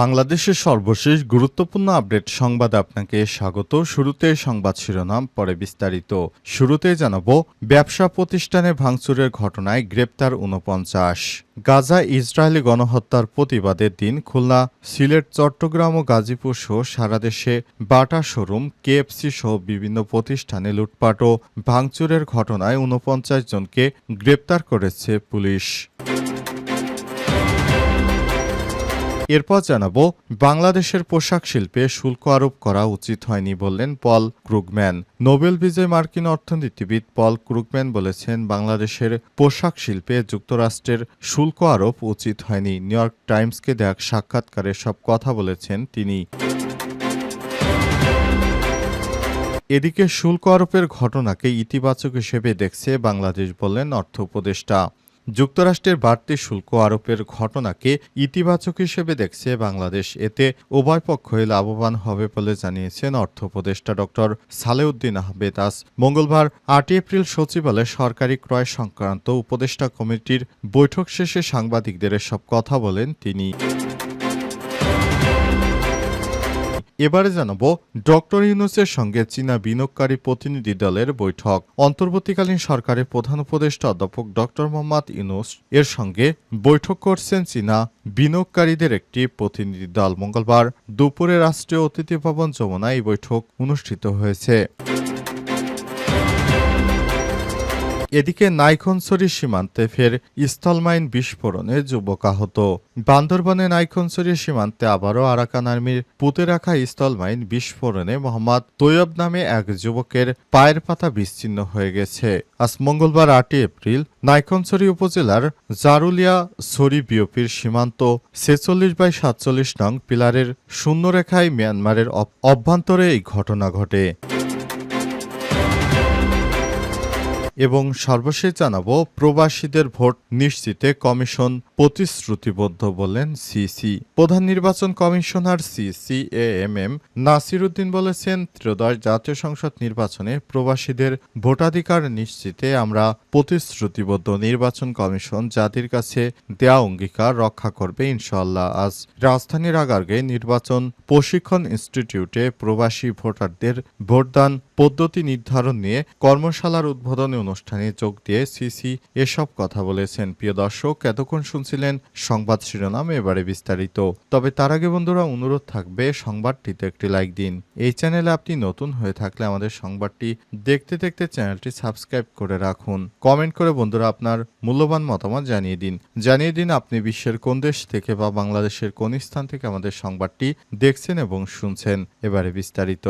বাংলাদেশের সর্বশেষ গুরুত্বপূর্ণ আপডেট সংবাদ আপনাকে স্বাগত। শুরুতে সংবাদ শিরোনাম, পরে বিস্তারিত। শুরুতে জানাব, ব্যবসা প্রতিষ্ঠানে ভাঙচুরের ঘটনায় গ্রেপ্তার উনপঞ্চাশ গাজা ইসরায়েলি গণহত্যার প্রতিবাদের দিন খুলনা, সিলেট, চট্টগ্রাম ও গাজীপুর সহ সারা দেশে বাটা শোরুম, কেএফসি সহ বিভিন্ন প্রতিষ্ঠানে লুটপাট ও ভাঙচুরের ঘটনায় উনপঞ্চাশ জনকে গ্রেপ্তার করেছে পুলিশ। এরপর জানাব, বাংলাদেশের পোশাক শিল্পে শুল্ক আরোপ করা উচিত হয়নি বললেন পল ক্রুগম্যান। নোবেল বিজয় মার্কিন অর্থনীতিবিদ পল ক্রুগম্যান বলেছেন, বাংলাদেশের পোশাক শিল্পে যুক্তরাষ্ট্রের শুল্ক আরোপ উচিত হয়নি। নিউ ইয়র্ক টাইমসকে এক সাক্ষাৎকারে সব কথা বলেছেন তিনি। এদিকে শুল্ক আরোপের ঘটনাকে ইতিবাচক হিসেবে দেখছে বাংলাদেশ বললেন অর্থ উপদেষ্টা। যুক্তরাষ্ট্রের বাড়তি শুল্ক আরোপের ঘটনাকে ইতিবাচক হিসেবে দেখছে বাংলাদেশ। এতে উভয় পক্ষই লাভবান হবে বলে জানিয়েছেন অর্থ উপদেষ্টা ডক্টর সালেউদ্দিন আহমেদ। আজ মঙ্গলবার আটই এপ্রিল সচিবালয়ে সরকারি ক্রয় সংক্রান্ত উপদেষ্টা কমিটির বৈঠক শেষে সাংবাদিকদের সব কথা বলেন তিনি। এবারে জানাব ডক্টর ইউনুসের সঙ্গে চীনা বিনিয়োগকারী প্রতিনিধি দলের বৈঠক। অন্তর্বর্তীকালীন সরকারের প্রধান উপদেষ্টা অধ্যাপক ডক্টর মোহাম্মদ ইউনুস এর সঙ্গে বৈঠক করছেন চীনা বিনিয়োগকারীদের একটি প্রতিনিধি দল। মঙ্গলবার দুপুরে রাষ্ট্রীয় অতিথি ভবন যমুনায় এই বৈঠক অনুষ্ঠিত হয়েছে। এদিকে নাইখনসরি সীমান্তে ফের স্থলমাইন বিস্ফোরণে যুবক আহত। বান্দরবনে নাইখনসরি সীমান্তে আবারও আরাকান আর্মির পুঁতে রাখা স্থলমাইন বিস্ফোরণে মোহাম্মদ তৈয়ব নামে এক যুবকের পায়ের পাতা বিচ্ছিন্ন হয়ে গেছে। আজ মঙ্গলবার আটই এপ্রিল নাইখনসরি উপজেলার জারুলিয়া সরি বিওপির সীমান্ত ছেচল্লিশ বাই সাতচল্লিশ নং পিলারের শূন্যরেখায় মিয়ানমারের অভ্যন্তরে এই ঘটনা ঘটে। এবং সর্বশেষ জানাব, প্রবাসীদের ভোট নিশ্চিতে কমিশন প্রতিশ্রুতিবদ্ধ বলেন সিসি। প্রধান নির্বাচন commissioner CC A M M Nasiruddin বলেছেন, ত্রয়োদশ জাতীয় সংসদ নির্বাচনে প্রবাসীদের ভোটাধিকার নিশ্চিতে আমরা প্রতিশ্রুতিবদ্ধ নির্বাচন কমিশন জাতির কাছে দেয়া অঙ্গীকার রক্ষা করবে ইনশাআল্লাহ। আজ রাজধানীর আগারগে নির্বাচন প্রশিক্ষণ ইনস্টিটিউটে প্রবাসী ভোটারদের ভোটদান পদ্ধতি নির্ধারণ নিয়ে কর্মশালার উদ্বোধনী অনুষ্ঠানে যোগ দিয়ে সিসি এসব কথা বলেছেন। প্রিয় দর্শক, এতক্ষণ শুনছিলেন সংবাদ শিরোনাম, এবারে বিস্তারিত। তবে তার আগে বন্ধুরা, অনুরোধ থাকবে সংবাদটিতে একটি লাইক দিন। এই চ্যানেলে আপনি নতুন হয়ে থাকলে আমাদের সংবাদটি দেখতে দেখতে চ্যানেলটি সাবস্ক্রাইব করে রাখুন। কমেন্ট করে বন্ধুরা আপনার মূল্যবান মতামত জানিয়ে দিন। জানিয়ে দিন আপনি বিশ্বের কোন দেশ থেকে বা বাংলাদেশের কোন স্থান থেকে আমাদের সংবাদটি দেখছেন এবং শুনছেন। এবারে বিস্তারিত।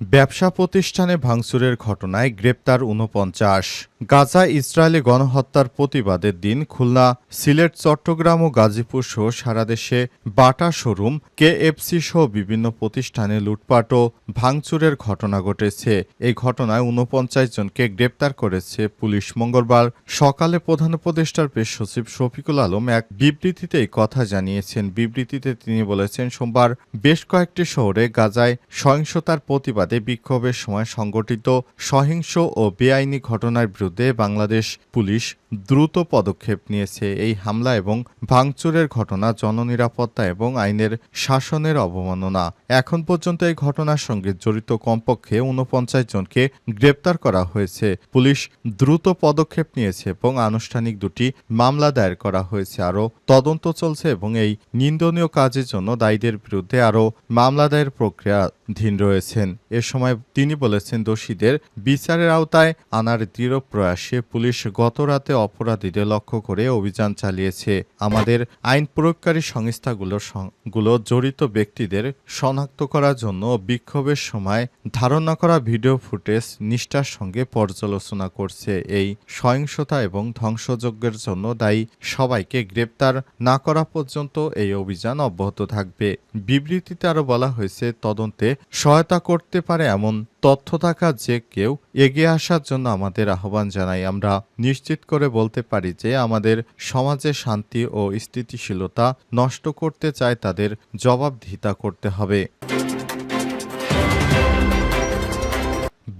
ব্যবসা প্রতিষ্ঠানে ভাঙচুরের ঘটনায় গ্রেপ্তার উনপঞ্চাশ গাজা ইসরায়েলি গণহত্যার প্রতিবাদের দিন খুলনা, সিলেট, চট্টগ্রাম ও গাজীপুর সহ সারা দেশে বাটা শোরুম, কেএফসি সহ বিভিন্ন প্রতিষ্ঠানে লুটপাট ও ভাঙচুরের ঘটনা ঘটেছে। এই ঘটনায় উনপঞ্চাশ জনকে গ্রেপ্তার করেছে পুলিশ। মঙ্গলবার সকালে প্রধান উপদেষ্টার পেশ সচিব শফিকুল আলম এক বিবৃতিতে এই কথা জানিয়েছেন। বিবৃতিতে তিনি বলেছেন, সোমবার বেশ কয়েকটি শহরে গাজায় সহিংসতার প্রতিবাদে বিক্ষোভের সময় সংগঠিত সহিংস ও বেআইনি ঘটনার বিরুদ্ধে বাংলাদেশ পুলিশ দ্রুত পদক্ষেপ নিয়েছে এই হামলা এবং ভাঙচুরের ঘটনা, জননিরাপত্তা এবং আইনের শাসনের অবমাননা। এখন পর্যন্ত এই ঘটনার সঙ্গে জড়িত কমপক্ষে উনপঞ্চাশ জনকে গ্রেপ্তার করা হয়েছে। পুলিশ দ্রুত পদক্ষেপ নিয়েছে এবং আনুষ্ঠানিক দুটি মামলা দায়ের করা হয়েছে। আরও তদন্ত চলছে এবং এই নিন্দনীয় কাজের জন্য দায়ীদের বিরুদ্ধে আরও মামলা দায়ের প্রক্রিয়াধীন রয়েছেন এ সময় তিনি বলেছেন, দোষীদের বিচারের আওতায় আনার দৃঢ় প্রয়াসে পুলিশ গত রাতে অপরাধীদের লক্ষ্য করে অভিযান চালিয়েছে। আমাদের আইন প্রয়োগকারী সংস্থাগুলোরগুলো জড়িত ব্যক্তিদের শনাক্ত করার জন্য বিক্ষোভের সময় ধারণা করা ভিডিও ফুটেজ নিষ্ঠার সঙ্গে পর্যালোচনা করছে। এই সহিংসতা এবং ধ্বংসযজ্ঞের জন্য দায়ী সবাইকে গ্রেপ্তার না করা পর্যন্ত এই অভিযান অব্যাহত থাকবে। বিবৃতিতে আরও বলা হয়েছে, তদন্তে সহায়তা করতে পারে এমন তথ্য থাকা যে কেউ এগিয়ে আসার জন্য আমাদের আহ্বান জানাই। আমরা নিশ্চিত করে বলতে পারি যে আমাদের সমাজে শান্তি ও স্থিতিশীলতা নষ্ট করতে চায় তাদের জবাবদিহিতা করতে হবে।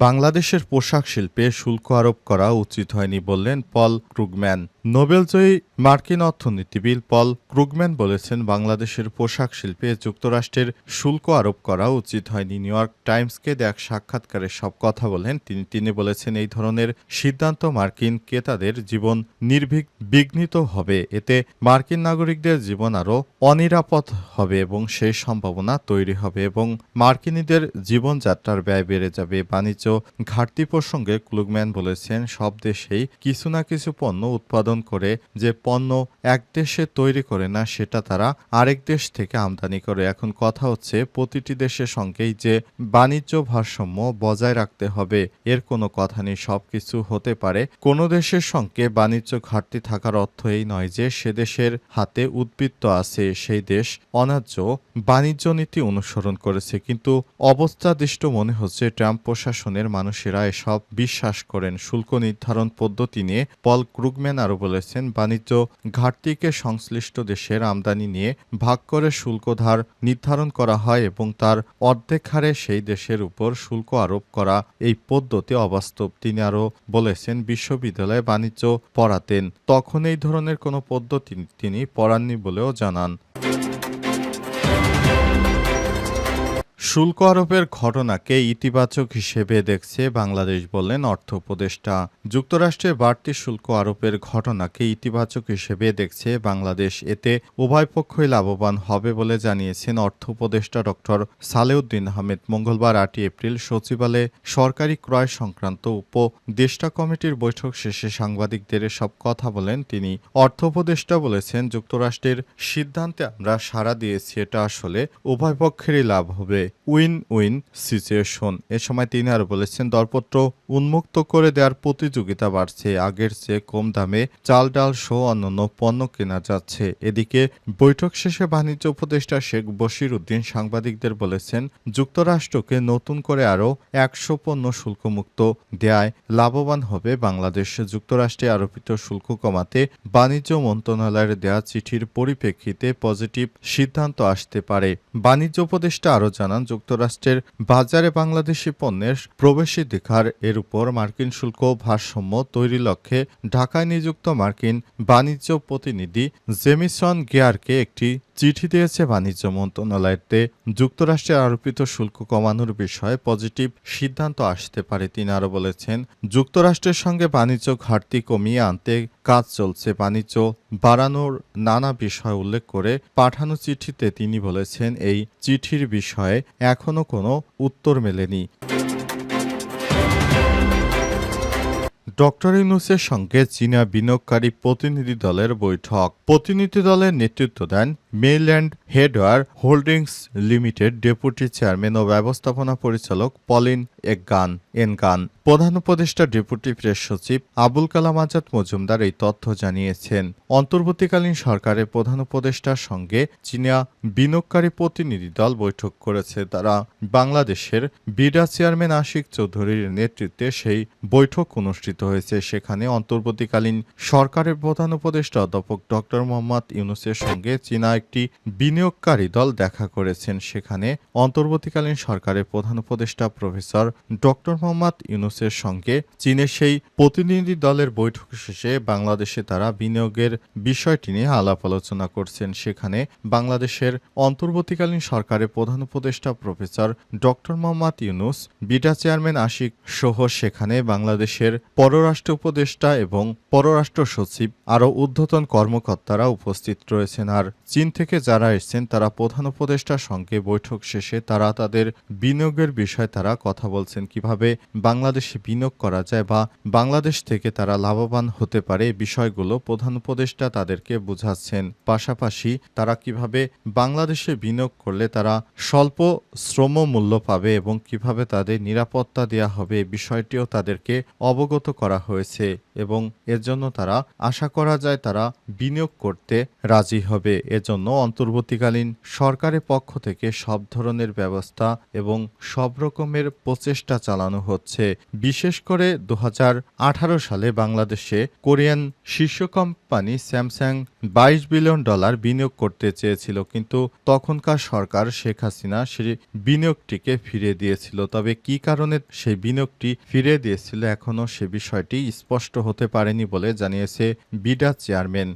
বাংলাদেশের পোশাক শিল্পে শুল্ক আরোপ করা উচিত হয়নি বললেন পল ক্রুগম্যান। নোবেলজয়ী মার্কিন অর্থনীতিবিদ পল ক্রুগম্যান বলেছেন বাংলাদেশের পোশাক শিল্পে যুক্তরাষ্ট্রের শুল্ক আরোপ করা উচিত হয়নি। নিউ ইয়র্ক টাইমসকে এক সাক্ষাৎকারে সব কথা বলেন। তিনি তিনি বলেছেন এই ধরনের সিদ্ধান্ত মার্কিন ক্রেতাদের জীবন নির্ভীক বিঘ্নিত হবে। এতে মার্কিন নাগরিকদের জীবন আরও অনিরাপদ হবে এবং সেই সম্ভাবনা তৈরি হবে এবং মার্কিনীদের জীবনযাত্রার ব্যয় বেড়ে যাবে। বাণিজ্য ঘাটতি প্রসঙ্গে ক্লুগম্যান বলেছেন, সব দেশেই কিছু না কিছু পণ্য উৎপাদন করে যে পণ্য এক দেশে তৈরি করে না, সেটা তারা আরেক দেশ থেকে আমদানি করে। এখন কথা হচ্ছে, প্রতিটি দেশের সঙ্গেই যে বাণিজ্য ভারসাম্য বজায় রাখতে হবে, এর কোনো কথা নেই। সবকিছু হতে পারে। কোনো দেশের সঙ্গে বাণিজ্য ঘাটতি থাকার অর্থ এই নয় যে সে দেশের হাতে উদ্বৃত্ত আছে। সেই দেশ অনার্য বাণিজ্য নীতি অনুসরণ করেছে। কিন্তু অবস্থাদিষ্ট মনে হচ্ছে, ট্রাম্প প্রশাসনের মানুষেরা এসব বিশ্বাস করেন। শুল্ক নির্ধারণ পদ্ধতি নিয়ে পল ক্রুগম্যান আরও বলেছেন, বাণিজ্য ঘাটতিকে সংশ্লিষ্ট দেশের আমদানি নিয়ে ভাগ করে শুল্ক ধার নির্ধারণ করা হয় এবং তার অর্ধেক হারে সেই দেশের উপর শুল্ক আরোপ করা এই পদ্ধতি অবাস্তব, তিনি আরও বলেছেন, বিশ্ববিদ্যালয়ে বাণিজ্য পড়াতেন, তখন এই ধরনের কোনো পদ্ধতি তিনি পড়াননি বলেও জানান। শুল্ক আরোপের ঘটনাকে ইতিবাচক হিসেবে দেখছে বাংলাদেশ বললেন অর্থ উপদেষ্টা। যুক্তরাষ্ট্রে বাড়তি শুল্ক আরোপের ঘটনাকে ইতিবাচক হিসেবে দেখছে বাংলাদেশ। এতে উভয় পক্ষই লাভবান হবে বলে জানিয়েছেন অর্থ উপদেষ্টা ডক্টর সালেউদ্দিন আহমেদ। মঙ্গলবার আটই এপ্রিল সচিবালয়ে সরকারি ক্রয় সংক্রান্ত উপদেষ্টা কমিটির বৈঠক শেষে সাংবাদিকদের সব কথা বলেন তিনি। অর্থ উপদেষ্টা বলেছেন, যুক্তরাষ্ট্রের সিদ্ধান্তে আমরা সাড়া দিয়েছি, এটা আসলে উভয় পক্ষেরই লাভ হবে। Win win situation. এ সময় তিনি আরও বলেছেন দরপত্র উন্মুক্ত করে দেওয়ার প্রতিযোগিতা বাড়ছে। আগের চেয়ে কম দামে চাল ডাল সহ অন্যান্য পণ্য কেনা যাচ্ছে। এদিকে বৈঠক শেষে বাণিজ্য উপদেষ্টা শেখ বশির উদ্দিন সাংবাদিকদের বলেছেন, যুক্তরাষ্ট্রকে নতুন করে আরও একশো পণ্য শুল্কমুক্ত দেয়ায় লাভবান হবে বাংলাদেশ। যুক্তরাষ্ট্রে আরোপিত শুল্ক কমাতে বাণিজ্য মন্ত্রণালয়ের দেয়া চিঠির পরিপ্রেক্ষিতে পজিটিভ সিদ্ধান্ত আসতে পারে। বাণিজ্য উপদেষ্টা আরও জানান যুক্তরাষ্ট্রের বাজারে বাংলাদেশি পণ্যের প্রবেশাধিকার এর উপর মার্কিন শুল্ক ভারসাম্য তৈরি লক্ষ্যে ঢাকায় নিযুক্ত মার্কিন বাণিজ্য প্রতিনিধি জেমিসন গিয়ারকে একটি চিঠি দিয়েছে বাণিজ্য মন্ত্রণালয়তে, যুক্তরাষ্ট্রে আরোপিত শুল্ক কমানোর বিষয়ে পজিটিভ সিদ্ধান্ত আসতে পারে তিনি আরও বলেছেন, যুক্তরাষ্ট্রের সঙ্গে বাণিজ্য ঘাটতি কমিয়ে আনতে কাজ চলছে। বাণিজ্য বাড়ানোর নানা বিষয় উল্লেখ করে পাঠানো চিঠিতে তিনি বলেছেন, এই চিঠির বিষয়ে এখনও কোনো উত্তর মেলেনি। ডক্টর ইউনুসের সঙ্গে চীনা বিনিয়োগকারী প্রতিনিধি দলের বৈঠক। প্রতিনিধি দলের নেতৃত্ব দেন Mainland Headwear Holdings Limited deputy chairman ও ব্যবস্থাপনা পরিচালক পলিন একগান এনগান। প্রধান উপদেষ্টা ডেপুটি প্রেস সচিব আবুল কালাম আজাদ মজুমদার এই তথ্য জানিয়েছেন। অন্তর্বর্তীকালীন সরকারের প্রধান উপদেষ্টার সঙ্গে চীনা বিনিয়োগকারী প্রতিনিধি দল বৈঠক করেছে। তারা বাংলাদেশের বিডা চেয়ারম্যান আশিক চৌধুরীর নেতৃত্বে সেই বৈঠক অনুষ্ঠিত হয়েছে। সেখানে অন্তর্বর্তীকালীন সরকারের প্রধান উপদেষ্টা অধ্যাপক ডক্টর মোহাম্মদ ইউনুসের সঙ্গে চীনা একটি বিনিয়োগকারী দল দেখা করেছেন। সেখানে অন্তর্বর্তীকালীন সরকারের প্রধান উপদেষ্টা প্রফেসর ডক্টর মোহাম্মদ ইউনুসের সঙ্গে চীনের সেই প্রতিনিধি দলের বৈঠক শেষে বাংলাদেশে তারা বিনিয়োগের বিষয়টি নিয়ে আলাপ আলোচনা করছেন। সেখানে বাংলাদেশের অন্তর্বর্তীকালীন সরকারের প্রধান উপদেষ্টা professor doctor Mohammad Yunus, BIDA chairman Ashik সহ, সেখানে বাংলাদেশের পররাষ্ট্র উপদেষ্টা এবং পররাষ্ট্র সচিব আরও ঊর্ধ্বতন কর্মকর্তারা উপস্থিত রয়েছেন। আর চীন থেকে যারা এসেছেন, তারা প্রধান উপদেষ্টার সঙ্গে বৈঠক শেষে তারা তাদের বিনিয়োগের বিষয়ে তারা কথা বলছেন। কীভাবে বাংলাদেশে বিনিয়োগ করা যায় বা বাংলাদেশ থেকে তারা লাভবান হতে পারে বিষয়গুলো প্রধান উপদেষ্টা তাদেরকে বুঝাচ্ছেন। পাশাপাশি তারা কীভাবে বাংলাদেশে বিনিয়োগ করলে তারা স্বল্প শ্রম মূল্য পাবে এবং কীভাবে তাদের নিরাপত্তা দেওয়া হবে বিষয়টিও তাদেরকে অবগত করা হয়েছে এবং এর জন্য তারা আশা করা যায় তারা বিনিয়োগ করতে রাজি হবে। এজন্য জন্য অন্তর্বর্তীকালীন সরকারের পক্ষ থেকে সব ধরনের ব্যবস্থা এবং সব রকমের প্রচেষ্টা চালানো হচ্ছে। বিশেষ করে দু হাজার আঠারো সালে বাংলাদেশে কোরিয়ান শীর্ষ কোম্পানি স্যামসাং বাইশ বিলিয়ন ডলার বিনিয়োগ করতে চেয়েছিল, কিন্তু তখনকার সরকার শেখ হাসিনা সেই বিনিয়োগটিকে ফিরে দিয়েছিল। তবে কি কারণে সেই বিনিয়োগটি ফিরে দিয়েছিল এখনও সে বিষয়টি স্পষ্ট হতে পারেনি বলে জানিয়েছে বিডা চেয়ারম্যান।